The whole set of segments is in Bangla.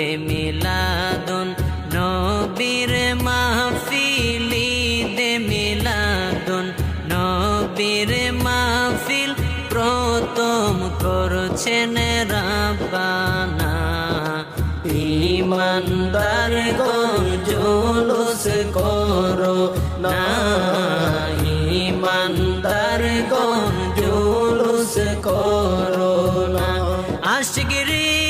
দে মিলাদুন নবীর মাহফিলি দে মিলাদুন নবীর মাহফিল। প্রথম করছেন রাব্বানা। ইমানদার জুলুস করো না। ইমানদার জুলুস করো না। আশগিরি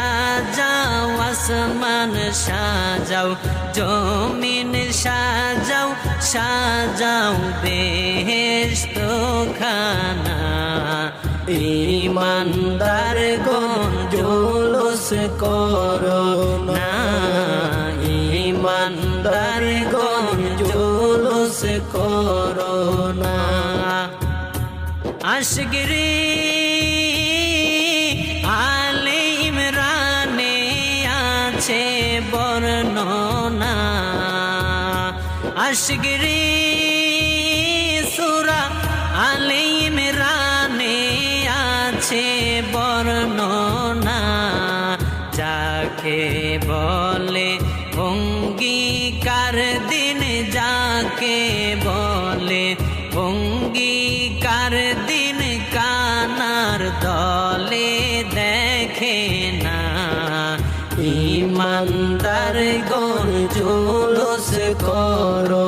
আসমান সাজাও, জমিন সাজাও সাজাও বেহেস্ত খানা ইমানদার গন জুলুস করো ইমানদার গন জুলুস করো না। আশগিরি আছে বর্ণনা। আশগিরি সুরা আলে ইমরানে আছে বর্ণনা। যাকে বলে অঙ্গীকার দিন, যাকে বলে অঙ্গীকার দিন কানার দলে। ইমানদার গন জুলুস করো।